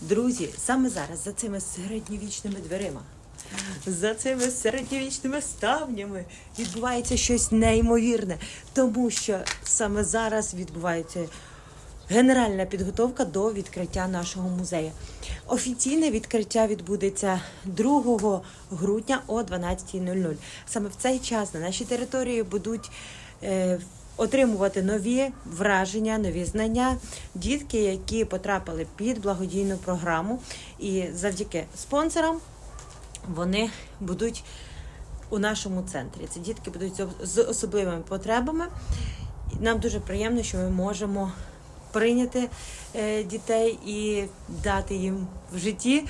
Друзі, саме зараз за цими середньовічними дверима, за цими середньовічними ставнями відбувається щось неймовірне, тому що саме зараз відбувається генеральна підготовка до відкриття нашого музею. Офіційне відкриття відбудеться 2 грудня о 12.00. Саме в цей час на нашій території будуть е, отримувати нові враження, нові знання. Дітки, які потрапили під благодійну програму, і завдяки спонсорам вони будуть у нашому центрі. Це дітки будуть з- особливими потребами. Нам дуже приємно, що ми можемо прийняти е, дітей і дати їм в житті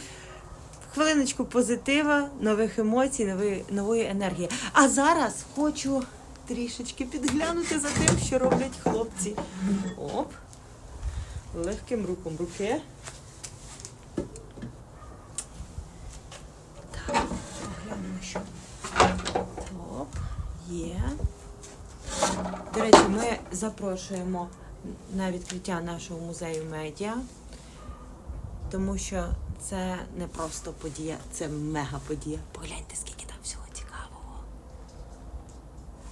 хвилиночку позитива, нових емоцій, нової, нової енергії. А зараз хочу трішечки підглянути за тим, що роблять хлопці. Оп. Легким руком руки. Так, поглянемо, що. Топ. Є. До речі, ми запрошуємо на відкриття нашого музею медіа, тому що це не просто подія, це мега подія. Погляньте, скільки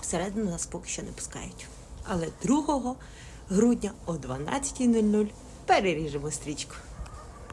Всередину нас поки що не пускають. Але 2 грудня о 12.00 переріжемо стрічку.